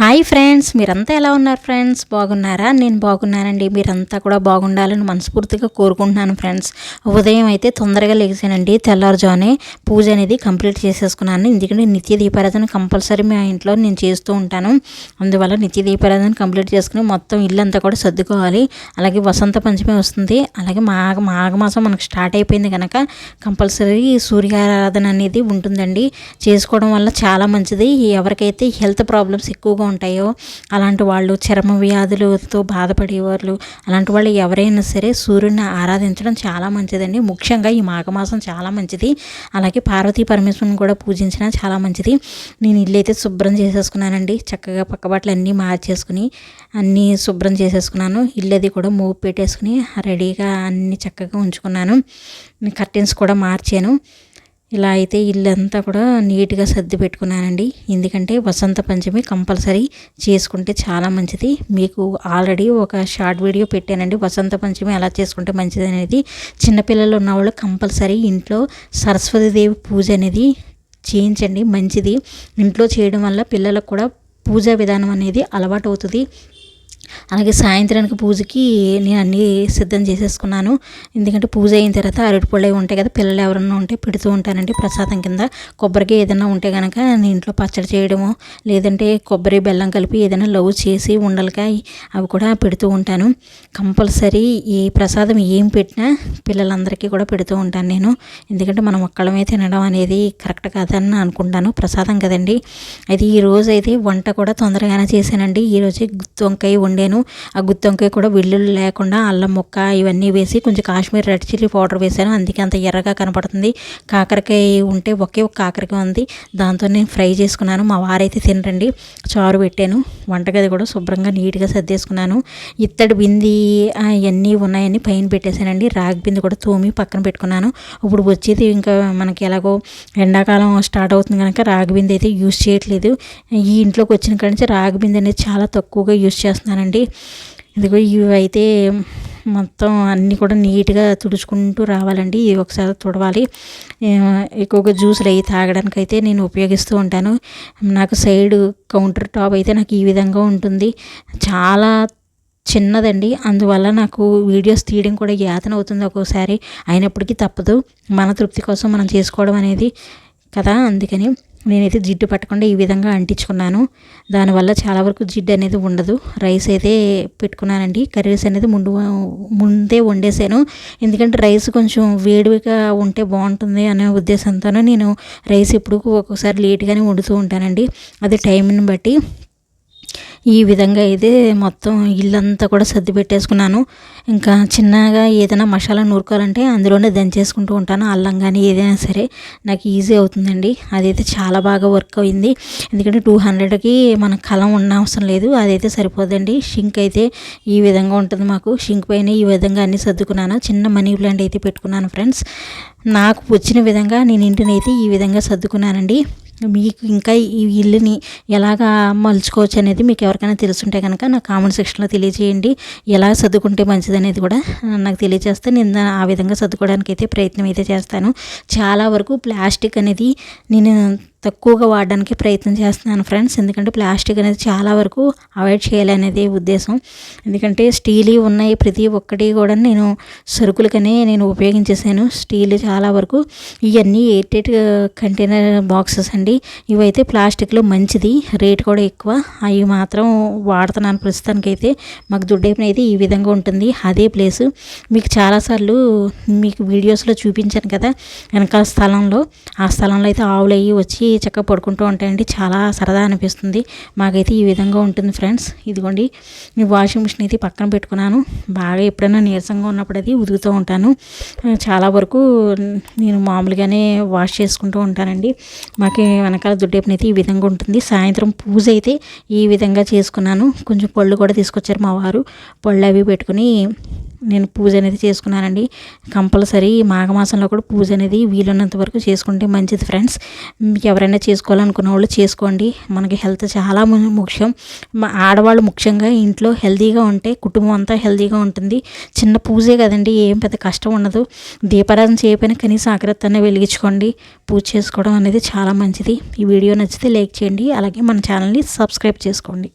Hi friends మీరంతా ఎలా ఉన్నారు ఫ్రెండ్స్? బాగున్నారా? నేను బాగున్నానండి. మీరంతా కూడా బాగుండాలని మనస్ఫూర్తిగా కోరుకుంటున్నాను ఫ్రెండ్స్. ఉదయం అయితే తొందరగా లేచానండి. తెల్లవారుజామునే పూజ అనేది కంప్లీట్ చేసేసుకున్నాను. ఎందుకంటే నిత్య దీపారాధన కంపల్సరీ మా ఇంట్లో నేను చేస్తూ ఉంటాను. అందువల్ల నిత్య దీపారాధన కంప్లీట్ చేసుకుని మొత్తం ఇల్లు అంతా కూడా సర్దుకోవాలి. అలాగే వసంత పంచమి వస్తుంది. అలాగే మాఘ మాఘమాసం మనకు స్టార్ట్ అయిపోయింది కనుక కంపల్సరీ సూర్యారాధన అనేది ఉంటుందండి. చేసుకోవడం వల్ల చాలా మంచిది. ఎవరికైతే హెల్త్ ప్రాబ్లమ్స్ ఎక్కువగా ఉంటాయో అలాంటి వాళ్ళు చర్మ వ్యాధులతో బాధపడేవాళ్ళు అలాంటి వాళ్ళు ఎవరైనా సరే సూర్యుడిని ఆరాధించడం చాలా మంచిదండి. ముఖ్యంగా ఈ మాఘమాసం చాలా మంచిది. అలాగే పార్వతీ పరమేశ్వరుని కూడా పూజించిన చాలా మంచిది. నేను ఇల్లు అయితే శుభ్రం చేసేసుకున్నానండి. చక్కగా పక్క బట్టలు అన్నీ మార్చేసుకుని అన్నీ శుభ్రం చేసేసుకున్నాను. ఇల్లు అది కూడా మూవ్ పెట్టేసుకుని రెడీగా అన్నీ చక్కగా ఉంచుకున్నాను. కర్టెన్స్ కూడా మార్చాను. ఇలా అయితే ఇల్లంతా కూడా నీట్గా సర్ది పెట్టుకున్నానండి. ఎందుకంటే వసంత పంచమి కంపల్సరీ చేసుకుంటే చాలా మంచిది. మీకు ఆల్రెడీ ఒక షార్ట్ వీడియో పెట్టానండి. వసంత పంచమి ఎలా చేసుకుంటే మంచిది అనేది. చిన్నపిల్లలు ఉన్నవాళ్ళు కంపల్సరీ ఇంట్లో సరస్వతీదేవి పూజ అనేది చేయించండి. మంచిది. ఇంట్లో చేయడం వల్ల పిల్లలకు కూడా పూజా విధానం అనేది అలవాటు అవుతుంది. అలాగే సాయంత్రానికి పూజకి నేను అన్నీ సిద్ధం చేసేసుకున్నాను. ఎందుకంటే పూజ అయిన తర్వాత అరటిపళ్ళు అవి ఉంటాయి కదా పిల్లలు ఎవరన్నా ఉంటే పెడుతూ ఉంటానండి ప్రసాదం కింద. కొబ్బరికి ఏదైనా ఉంటే కనుక నేను ఇంట్లో పచ్చడి చేయడము లేదంటే కొబ్బరి బెల్లం కలిపి ఏదైనా లవ్ చేసి ఉండలకాయ అవి కూడా పెడుతూ ఉంటాను. కంపల్సరీ ఈ ప్రసాదం ఏం పెట్టినా పిల్లలందరికీ కూడా పెడుతూ ఉంటాను నేను. ఎందుకంటే మనం ఒక్కళ్ళమే తినడం అనేది కరెక్ట్ కాదని అనుకుంటాను. ప్రసాదం కదండి. అది ఈ రోజు అయితే వంట కూడా తొందరగానే చేశానండి. ఈరోజు గుత్తి వంకాయ వండాను ఆ గుత్తొంకాయ కూడా వెల్లుల్లి లేకుండా అల్లం ముక్క ఇవన్నీ వేసి కొంచెం కాశ్మీర్ రెడ్ చిల్లీ పౌడర్ వేసాను. అందుకే అంత ఎర్రగా కనపడుతుంది. కాకరకాయ ఉంటే ఒకే ఒక కాకరకాయ ఉంది. దాంతో నేను ఫ్రై చేసుకున్నాను. మా వారైతే తినరండి. చారు పెట్టాను. వంటగది కూడా శుభ్రంగా నీట్గా సర్దేసుకున్నాను. ఇత్తడి బింది అవన్నీ ఉన్నాయని పైన పెట్టేశానండి. రాగి బింది కూడా తోమి పక్కన పెట్టుకున్నాను. ఇప్పుడు వచ్చేది ఇంకా మనకి ఎలాగో ఎండాకాలం స్టార్ట్ అవుతుంది కనుక రాగి బింది అయితే యూజ్ చేయట్లేదు. ఈ ఇంట్లోకి వచ్చిన కాడి నుంచి రాగి బింది అనేది చాలా తక్కువగా యూజ్ చేస్తున్నానండి. ఇదిగో ఇవి అయితే మొత్తం అన్నీ కూడా నీట్గా తుడుచుకుంటూ రావాలండి. ఇవి ఒకసారి తుడవాలి. ఎక్కువగా జ్యూసులు అవి తాగడానికి అయితే నేను ఉపయోగిస్తూ ఉంటాను. నాకు సైడ్ కౌంటర్ టాప్ అయితే నాకు ఈ విధంగా ఉంటుంది. చాలా చిన్నదండి. అందువల్ల నాకు వీడియోస్ తీయడం కూడా యాతన అవుతుంది ఒక్కోసారి. అయినప్పటికీ తప్పదు. మన తృప్తి కోసం మనం చేసుకోవడం అనేది కదా అందుకని. నేనైతే జిడ్డు పట్టకుండా ఈ విధంగా అంటించుకున్నాను. దానివల్ల చాలా వరకు జిడ్డు అనేది ఉండదు. రైస్ అయితే పెట్టుకున్నానండి. కర్రీస్ అనేది ముందు ముందే వండేసాను ఎందుకంటే రైస్ కొంచెం వేడిగా ఉంటే బాగుంటుంది అనే ఉద్దేశంతో నేను రైస్ ఎప్పుడు ఒక్కొక్కసారి లేట్గానే వండుతూ ఉంటానండి. అది టైంని బట్టి ఈ విధంగా అయితే మొత్తం ఇల్లంతా కూడా సర్ది పెట్టేసుకున్నాను. ఇంకా చిన్నగా ఏదైనా మసాలా నూరుకోవాలంటే అందులోనే దంచేసుకుంటూ ఉంటాను. అల్లం కానీ ఏదైనా సరే నాకు ఈజీ అవుతుందండి. అదైతే చాలా బాగా వర్క్ అయింది. ఎందుకంటే టూ హండ్రెడ్కి మన కలం ఉన్న అవసరం లేదు. అదైతే సరిపోదండి. షింక్ అయితే ఈ విధంగా ఉంటుంది మాకు. షింక్ పైన ఈ విధంగా అన్ని సర్దుకున్నాను. చిన్న మనీ ప్లాంట్ అయితే పెట్టుకున్నాను ఫ్రెండ్స్. నాకు వచ్చిన విధంగా నేను ఇంటిని అయితే ఈ విధంగా సర్దుకున్నానండి. మీకు ఇంకా ఈ ఇల్లుని ఎలాగా మలుచుకోవచ్చు అనేది మీకు ఎవరికైనా తెలుసుంటే కనుక నాకు కామెంట్ సెక్షన్లో తెలియజేయండి. ఎలా సర్దుకుంటే మంచిది అనేది కూడా నాకు తెలియజేస్తే నేను ఆ విధంగా సర్దుకోవడానికి అయితే ప్రయత్నం అయితే చేస్తాను. చాలా వరకు ప్లాస్టిక్ అనేది నేను తక్కువగా వాడడానికి ప్రయత్నం చేస్తున్నాను ఫ్రెండ్స్. ఎందుకంటే ప్లాస్టిక్ అనేది చాలా వరకు అవాయిడ్ చేయాలనేది ఉద్దేశం. ఎందుకంటే స్టీల్ ఉన్నాయి ప్రతి ఒక్కటి కూడా నేను సరుకులకనే నేను ఉపయోగించేసాను స్టీల్ చాలా వరకు ఇవన్నీ ఎయిట్ కంటైనర్ బాక్సెస్ అండి. ఇవైతే ప్లాస్టిక్లో మంచిది రేట్ కూడా ఎక్కువ. అవి మాత్రం వాడుతున్నాను ప్రస్తుతానికైతే. మాకు దుడ్డైపున అయితే ఈ విధంగా ఉంటుంది. అదే ప్లేస్. మీకు చాలాసార్లు మీకు వీడియోస్లో చూపించాను కదా వెనకాల స్థలంలో. ఆ స్థలంలో అయితే ఆవులు అయ్యి వచ్చి చక్కగా పడుకుంటూ ఉంటాయండి చాలా సరదా అనిపిస్తుంది. మాకైతే ఈ విధంగా ఉంటుంది ఫ్రెండ్స్. ఇదిగోండి ఈ వాషింగ్ మిషన్ అయితే పక్కన పెట్టుకున్నాను. బాగా ఎప్పుడైనా నీరసంగా ఉన్నప్పుడు అది ఉదుగుతూ ఉంటాను. చాలా వరకు నేను మామూలుగానే వాష్ చేసుకుంటూ ఉంటానండి. మాకు వెనకాల దుడ్డేపని అయితే ఈ విధంగా ఉంటుంది. సాయంత్రం పూజ అయితే ఈ విధంగా చేసుకున్నాను. కొంచెం పళ్ళు కూడా తీసుకొచ్చారు మా వారు. పళ్ళు అవి పెట్టుకుని నేను పూజ అనేది చేసుకున్నానండి. కంపల్సరీ మాఘమాసంలో కూడా పూజ అనేది వీలున్నంత వరకు చేసుకుంటే మంచిది ఫ్రెండ్స్. ఎవరైనా చేసుకోవాలనుకున్న వాళ్ళు చేసుకోండి. మనకి హెల్త్ చాలా ముఖ్యం. మా ఆడవాళ్ళు ముఖ్యంగా ఇంట్లో హెల్తీగా ఉంటే కుటుంబం అంతా హెల్తీగా ఉంటుంది. చిన్న పూజే కదండి ఏం పెద్ద కష్టం ఉండదు. దీపారాధన చేయకపోయినా కనీసం ఆగ్రత్తనే వెలిగించుకోండి. పూజ చేసుకోవడం అనేది చాలా మంచిది. ఈ వీడియో నచ్చితే లైక్ చేయండి. అలాగే మన ఛానల్ని సబ్స్క్రైబ్ చేసుకోండి.